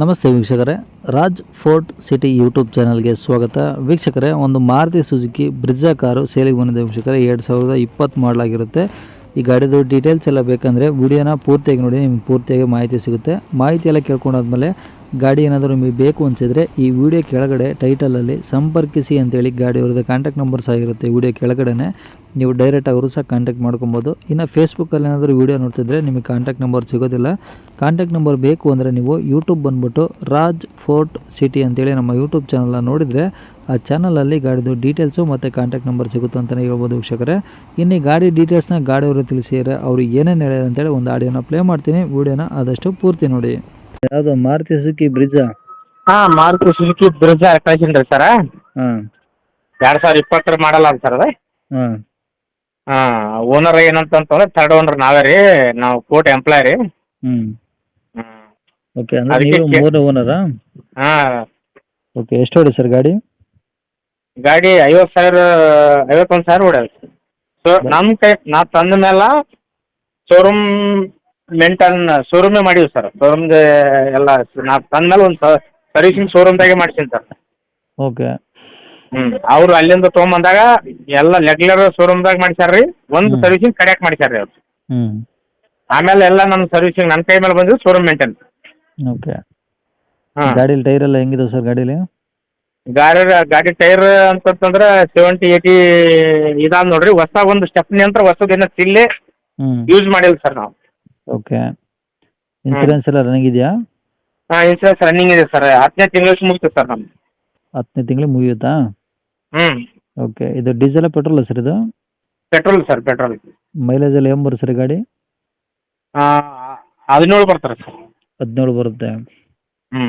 ನಮಸ್ತೆ ವೀಕ್ಷಕರೇ. Raj fort city YouTube ಚಾನಲ್ಗೆ ಸ್ವಾಗತ. ವೀಕ್ಷಕರೇ, ಒಂದು ಮಾರುತಿ ಸುಜುಕಿ ಬ್ರಿಜಾ ಕಾರು ಸೇಲಿಗೆ ಬಂದಿದೆ ವೀಕ್ಷಕರೇ. ಎರಡು ಸಾವಿರದ ಇಪ್ಪತ್ತು ಮಾಡಲಾಗಿರುತ್ತೆ. ಈ ಗಾಡಿದು ಡೀಟೇಲ್ಸ್ ಎಲ್ಲ ಬೇಕಂದರೆ ವಿಡಿಯೋನ ಪೂರ್ತಿಯಾಗಿ ನೋಡಿ, ನಿಮ್ಗೆ ಪೂರ್ತಿಯಾಗಿ ಮಾಹಿತಿ ಸಿಗುತ್ತೆ. ಮಾಹಿತಿ ಎಲ್ಲ ಕೇಳ್ಕೊಂಡಾದ್ಮೇಲೆ ಗಾಡಿ ಏನಾದರೂ ನಿಮಗೆ ಬೇಕು ಅನಿಸಿದರೆ ಈ ವಿಡಿಯೋ ಕೆಳಗಡೆ ಟೈಟಲಲ್ಲಿ ಸಂಪರ್ಕಿಸಿ ಅಂತೇಳಿ ಗಾಡಿ ಅವ್ರದ್ದು ಕಾಂಟ್ಯಾಕ್ಟ್ ನಂಬರ್ಸ್ ಆಗಿರುತ್ತೆ ವಿಡಿಯೋ ಕೆಳಗಡೆ ನೀವು ಡೈರೆಕ್ಟ್ ಅವರು ಸಹ ಕಾಂಟ್ಯಾಕ್ಟ್ ಮಾಡ್ಕೊಬೋದು. ಇನ್ನು ಫೇಸ್ಬುಕ್ಕಲ್ಲಿ ಏನಾದರೂ ವೀಡಿಯೋ ನೋಡ್ತಿದ್ರೆ ನಿಮಗೆ ಕಾಂಟ್ಯಾಕ್ಟ್ ನಂಬರ್ ಸಿಗೋದಿಲ್ಲ. ಕಾಂಟ್ಯಾಕ್ಟ್ ನಂಬರ್ ಬೇಕು ಅಂದರೆ ನೀವು ಯೂಟ್ಯೂಬ್ ಬಂದುಬಿಟ್ಟು ರಾಜ್ ಫೋರ್ಟ್ ಸಿಟಿ ಅಂತೇಳಿ ನಮ್ಮ ಯೂಟ್ಯೂಬ್ ಚಾನಲ್ನ ನೋಡಿದರೆ ಆ ಚಾನಲಲ್ಲಿ ಗಾಡಿದು ಡೀಟೇಲ್ಸು ಮತ್ತು ಕಾಂಟ್ಯಾಕ್ಟ್ ನಂಬರ್ ಸಿಗುತ್ತೆ ಅಂತಲೇ ಹೇಳ್ಬೋದು ವೀಕ್ಷಕರೇ. ಇನ್ನು ಗಾಡಿ ಡೀಟೇಲ್ಸ್ನ ಗಾಡಿಯವರು ತಿಳಿಸಿದರೆ ಅವರು ಏನೇನು ಹೇಳ್ಯಾರ ಅಂತೇಳಿ ಒಂದು ಆಡಿಯೋನ ಪ್ಲೇ ಮಾಡ್ತೀನಿ. ವೀಡಿಯೋನ ಆದಷ್ಟು ಪೂರ್ತಿ ನೋಡಿ. ಯಾವುದು ಮಾರುತಿ ಸುಜುಕಿ ಬ್ರಿಜಾ ಹಾ ಮಾರುತಿ ಸುಜುಕಿ ಬ್ರಿಜಾ ಕಳ್ಸಿನ್ರಿ ಸರ. ಸರ್ ಎರಡ್ ಸಾವಿರ ಇಪ್ಪತ್ತರ ಮಾಡಲ್ಲ ಅಲ್ಲ ಸರ್ ಅದ. ಹಾಂ. ಹಾ ಓನರ್ ಏನಂತಂದ್ರೆ ಥರ್ಡ್ ಓನರ್ ನಾವೇ ರೀ ನಾವು ಕೋರ್ಟ್ ಎಂಪ್ಲಾಯ್ ರೀ. ಹ್ಞೂ. ಓಕೆ ಅಂದ್ರೆ ಅದಕ್ಕೆ ನೀವು ಕೇ- ಮೂರನೇ ಓನರಾ ಹಾ. ಓಕೆ ಎಷ್ಟು ಹೊಡಿ ಸರ್ ಗಾಡಿ? ಗಾಡಿ ಐವತ್ತು ಸಾವಿರ ಐವತ್ತೊಂದು ಸಾವಿರ ಹೊಡ್ಯಾವ ಸೊ ನಮ್ಮ ಕೈ ನಾ ತಂದ ಮೇಲೆ ಶೋರೂಮ್ ಮೇಂಟೈನ್ ಶೋರೂಮೇ ಮಾಡಿವಿ ಸರ್ ಶೋರೂಮ್ ಎಲ್ಲ ನಾ ತಂದ ಮೇಲೆ ಒಂದು ಸರ್ವಿಸಿಂಗ್ ಶೋರೂಮ್ ಶೋರೂಮ್ದಾಗೆ ಮಾಡ್ಸೀನಿ ಸರ್ ಓಕೆ ಹ್ಮ್. ಅವ್ರು ಅಲ್ಲಿಂದ ತೊಗೊಂಬಂದಾಗ ಎಲ್ಲ ರೆಗ್ಯುಲರ್ ಶೋರೂಮ್ದಾಗ ಮಾಡ್ಸ್ಯಾರ ರೀ. ಒಂದು ಸರ್ವಿಸಿಂಗ್ ಕಡೆಯಾಕ್ ಮಾಡ್ಸ್ಯಾರ ರೀ ಅವ್ರು. ಹ್ಞೂ ಆಮೇಲೆ ಎಲ್ಲ ನಮ್ಮ ಸರ್ವಿಸಿಂಗ್ ನನ್ನ ಕೈ ಮೇಲೆ ಬಂದಿದ್ದು ಶೋರೂಮ್ ಮೇಂಟೈನ್ ಓಕೆ ಹಾಂ. ಗಾಡೀಲಿ ಟೈರ್ ಎಲ್ಲ ಹೆಂಗಿದೆ ಸರ್ ಗಾಡೀಲಿ? ಗಾಡಿ ಗಾಡಿ ಟೈರ್ ಅಂತಂದ್ರೆ ಸೆವೆಂಟಿ ಏಯ್ಟಿ ಇದಾದ ನೋಡ್ರಿ. ಹೊಸ ಒಂದು ಸ್ಟೆಪ್ನಿ ಅಂತ ಹೊಸದೇನೋ ಸಿಲ್ಲೆ ಯೂಸ್ ಮಾಡಿಲ್ಲ ಸರ್ ನಾವು. ಓಕೆ ಇನ್ಸೂರೆನ್ಸ್ ಎಲ್ಲ ರನ್ನಿಂಗ್ ಇದೆಯಾ? ಹಾಂ ಇನ್ಸೂರೆನ್ಸ್ ರನ್ನಿಂಗ್ ಇದೆ ಸರ್ ಹತ್ತನೇ ತಿಂಗಳಿಗೆ ಮುಗಿತು ಸರ್ ನಮ್ದು. ಹತ್ತನೇ ತಿಂಗಳು ಮುಗಿಯುತ್ತಾ? ಹ್ಞೂ ಓಕೆ ಇದು ಡೀಸೆಲ್ ಪೆಟ್ರೋಲ್ ಸರ್ ಇದು? ಪೆಟ್ರೋಲ್ ಸರ್ ಪೆಟ್ರೋಲ್ ಮೈಲೇಜ್ ಎಲ್ಲ ಏನು ಬರುತ್ತೆ ಸರ್ ಗಾಡಿ? ಹದಿನೇಳು ಬರ್ತಾರೆ ಸರ್ ಹದಿನೇಳು ಬರುತ್ತೆ. ಹ್ಞೂ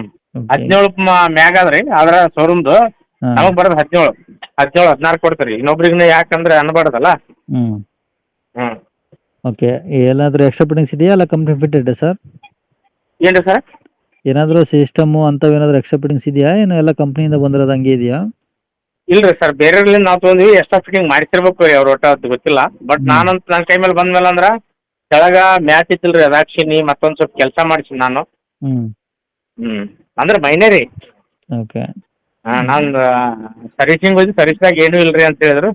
ಹದಿನೇಳು ಮ್ಯಾಗ ಅದ ರೀ ಆದ್ರೆ ಶೋರೂಮ್ದು ನಮಗೆ ಬರೋದು ಹದಿನೇಳು. ಹದಿನೇಳು ಹದಿನಾರು ಕೊಡ್ತೀರಿ. ಇನ್ನೊಬ್ರಿಗೆ ಯಾಕಂದ್ರೆ ಅನ್ಬಾರ್ದಲ್ಲ. ಹ್ಞೂ ಓಕೆ ಏನಾದರೂ ಎಕ್ಸ್ಟ್ರಾ ಫಿಟ್ಟಿಂಗ್ಸ್ ಇದೆಯಾ ಅಲ್ಲ ಕಂಪ್ನಿ ಫಿಟ್ ಇದೆ ಸರ್? ಏನು ರೀ ಸರ್? ಏನಾದರೂ ಸಿಸ್ಟಮು ಅಂಥವು ಏನಾದರೂ ಎಕ್ಸ್ಟ್ರಾ ಫಿಟ್ಟಿಂಗ್ಸ್ ಇದೆಯಾ? ಏನು ಎಲ್ಲ ಕಂಪ್ನಿಯಿಂದ ಬಂದಿರೋದು ಹಂಗೆ ಇದೆಯಾ? ಇಲ್ರಿ ಸರ್ ಬೇರೆಯವ್ರಿಂದ ನಾವು ತೊಗೊಂಡ್ವಿ ಎಕ್ಸ್ಟ್ರಾ ಫಿಟ್ಟಿಂಗ್ ಮಾಡಿಸಿರ್ಬೇಕು ರೀ ಅವ್ರ ಒಟ್ಟ ಅದು ಗೊತ್ತಿಲ್ಲ. ಬಟ್. ನಾನಂತ ನನ್ನ ಕೈ ಮೇಲೆ ಬಂದ್ಮೇಲೆ ಅಂದ್ರೆ ಕೆಳಗ ಮ್ಯಾಚ್ ಇತ್ತಿಲ್ರಿ ಅದಾಕ್ಷಿನಿ ಮತ್ತೊಂದು ಸ್ವಲ್ಪ ಕೆಲಸ ಮಾಡಿಸಿ ನಾನು. ಹ್ಞೂ ಹ್ಞೂ ಅಂದ್ರೆ ಮೈನೇ ರೀ. ಓಕೆ. ನಾನು ಸರ್ವಿಸಿಂಗ್ ಹೋಗಿ ಸರ್ವಿಸ್ದಾಗ ಏನೂ ಇಲ್ರಿ ಅಂತ ಹೇಳಿದ್ರು.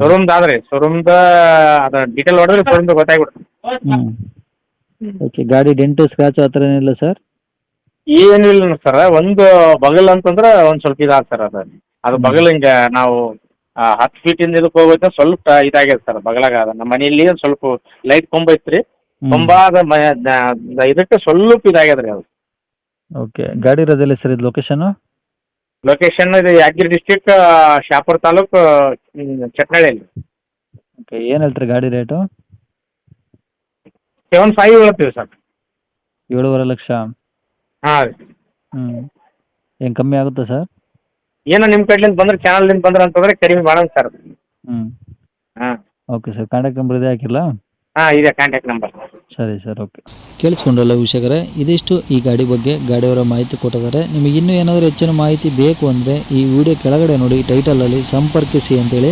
ಶೋರೂಮ್ದು ಆದ್ರಿ ಶೋರೂಮ್ದ ಅದ ಡೀಟೇಲ್ ಹೊಡೆದ್ರೆ ಶೋರೂಮ್ದು ಗೊತ್ತಾಗ್ಬಿಡ್ತು ಹ್ಞೂ ಓಕೆ ಗಾಡಿ ಡೆಂಟು ಸ್ಕ್ರಾಚ್ ಆ ಥರ ಏನಿಲ್ಲ ಸರ್? ಏನಿಲ್ಲ ಸರ್ ಒಂದು ಬಗಲ್ ಅಂತಂದ್ರೆ ಒಂದು ಸ್ವಲ್ಪ ಇದಾದ ಸರ್ ಅದು. ಅದು ಬಗಲ್ ಹಿಂಗೆ ನಾವು ಹತ್ ಹತ್ತು ಫೀಟಿಂದ ಇದಕ್ಕೆ ಹೋಗೋದು ಸ್ವಲ್ಪ ಇದಾಗಿದೆ ಸರ್ ಬಗಲಾಗ. ಅದ ನಮ್ಮ ಮನೆಯಲ್ಲಿ ಒಂದು ಸ್ವಲ್ಪ ಲೈಟ್ ಕೊಂಬ ಐತ್ರಿ. ಕೊಂಬ ಅದ ಮ- ದ- ದ- ಇದಕ್ಕೆ ಸ್ವಲ್ಪ ಇದಾಗ್ಯದ ರೀ ಅದು. ಓಕೆ ಗಾಡಿ ಇರೋದಿಲ್ಲ ಸರ್ ಇದು ಲೊಕೇಶನು ಲೊಕೇಶನ್ ಇದು ಯಾದಗಿರಿ ಡಿಸ್ಟಿಕ್ ಶಾಪುರ ತಾಲೂಕು ಚಟ್ನಳ್ಳಿ ಚಟ್ನಳ್ಳಿಯಲ್ಲಿ. ಓಕೆ ಏನು ಹೇಳ್ತೀರಿ ಗಾಡಿ ರೇಟು ಸೆವೆನ್ ಫೈವ್ ಹೇಳ್ತೀವಿ ಸರ್. ಏಳುವರೆ ಲಕ್ಷ? ಹಾಂ ರೀ. ಹ್ಞೂ ಏನು ಕಮ್ಮಿ ಆಗುತ್ತೆ ಸರ್? ಏನೋ ನಿಮ್ಮ ಕಡೆಲಿಂದ ಬಂದ್ರೆ ಚಾನಲ್ನಿಂದ ಬಂದ್ರೆ ಅಂತಂದ್ರೆ ಕಡಿಮೆ ಮಾಡೋಣ ಸರ್. ಹ್ಞೂ ಹಾಂ. ಓಕೆ ಸರ್ ಕಾಂಟ್ಯಾಕ್ಟ್ ನಂಬರ್ ಇದೆ ಹಾಕಿಲ್ಲ ಹಾಂ ಇದೆ ಕಾಂಟ್ಯಾಕ್ಟ್ ನಂಬರ್ ಸರಿ, ಸರ್, ಓಕೆ. ಕೇಳಿಸ್ಕೊಂಡ್ರಲ್ಲ ವೀಕ್ಷಕರೇ, ಇದಿಷ್ಟು ಈ ಗಾಡಿ ಬಗ್ಗೆ ಗಾಡಿಯವರ ಮಾಹಿತಿ ಕೊಟ್ಟಿದ್ದಾರೆ. ನಿಮಗೆ ಇನ್ನೂ ಏನಾದರೂ ಹೆಚ್ಚಿನ ಮಾಹಿತಿ ಬೇಕು ಅಂದರೆ ಈ ವಿಡಿಯೋ ಕೆಳಗಡೆ ನೋಡಿ ಟೈಟಲಲ್ಲಿ ಸಂಪರ್ಕಿಸಿ ಅಂತೇಳಿ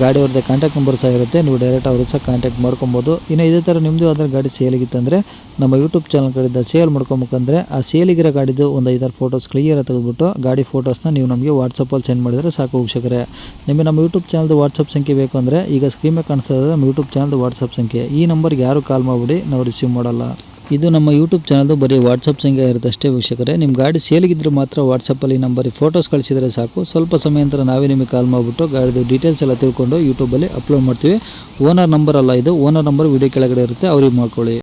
ಗಾಡಿಯವ್ರದ್ದು ಕಾಂಟ್ಯಾಕ್ಟ್ ನಂಬರ್ ಸಹ ಇರುತ್ತೆ. ನೀವು ಡೈರೆಕ್ಟ್ ಅವರು ಸಹ ಕಾಂಟ್ಯಾಕ್ಟ್ ಮಾಡ್ಕೊಬೋದು. ಇನ್ನು ಇದೇ ಥರ ನಿಮ್ಮದು ಅದರ ಗಾಡಿ ಸೇಲಿಗಿತ್ತಂದರೆ ನಮ್ಮ ಯೂಟ್ಯೂಬ್ ಚಾನಲ್ ಕಡೆಯಿಂದ ಸೇಲ್ ಮಾಡ್ಕೊಬೇಕಂದ್ರೆ ಆ ಸೇಲಿಗಿರೋ ಗಾಡಿದು ಒಂದು ಐದಾರು ಫೋಟೋಸ್ ಕ್ಲಿಯರ್ ತೆಗೆದುಬಿಟ್ಟು ಗಾಡಿ ಫೋಟೋಸ್ನ ನೀವು ನಮಗೆ ವಾಟ್ಸಪ್ಪಲ್ಲಿ ಸೆಂಡ್ ಮಾಡಿದರೆ ಸಾಕು ವೀಕ್ಷಕರೇ. ನಿಮಗೆ ನಮ್ಮ ಯೂಟ್ಯೂಬ್ ಚಾನಲ್ದು ವಾಟ್ಸಪ್ ಸಂಖ್ಯೆ ಬೇಕು ಅಂದರೆ ಈಗ ಸ್ಕ್ರೀನ್ ಮೇಲೆ ಕಾಣಿಸ್ತಾ ಇದೆ ನಮ್ಮ ಯೂಟ್ಯೂಬ್ ಚಾನಲ್ದು ವಾಟ್ಸಪ್ ಸಂಖ್ಯೆ. ಈ ನಂಬರ್ಗೆ ಯಾರು ಕಾಲ್ ಮಾಡಿಬಿಡಿ ನಾವು ರಿಸೀವ್ ಮಾಡಲ್ಲ. ಇದು ನಮ್ಮ ಯೂಟ್ಯೂಬ್ ಚಾನಲ್ದು ಬರೀ ವಾಟ್ಸಪ್ ಸಂಖ್ಯೆ ಇರುತ್ತೆ ಅಷ್ಟೇ ವೀಕ್ಷಕರೇ. ನಿಮ್ಮ ಗಾಡಿ ಸೇಲಿಗಿದ್ರೆ ಮಾತ್ರ ವಾಟ್ಸಪ್ಪಲ್ಲಿ ನಂಬರಿಗೆ ಫೋಟೋಸ್ ಕಳಿಸಿದರೆ ಸಾಕು. ಸ್ವಲ್ಪ ಸಮಯ ನಂತರ ನಾವೇ ನಿಮಗೆ ಕಾಲ್ ಮಾಡಿಬಿಟ್ಟು ಗಾಡಿದು ಡೀಟೇಲ್ಸ್ ಎಲ್ಲ ತಿಳ್ಕೊಂಡು ಯೂಟ್ಯೂಬಲ್ಲಿ ಅಪ್ಲೋಡ್ ಮಾಡ್ತೀವಿ. ಓನರ್ ನಂಬರ್ ಅಲ್ಲ ಇದು. ಓನರ್ ನಂಬರ್ ವಿಡಿಯೋ ಕೆಳಗಡೆ ಇರುತ್ತೆ. ಅವ್ರಿಗೆ ಮಾಡ್ಕೊಳ್ಳಿ.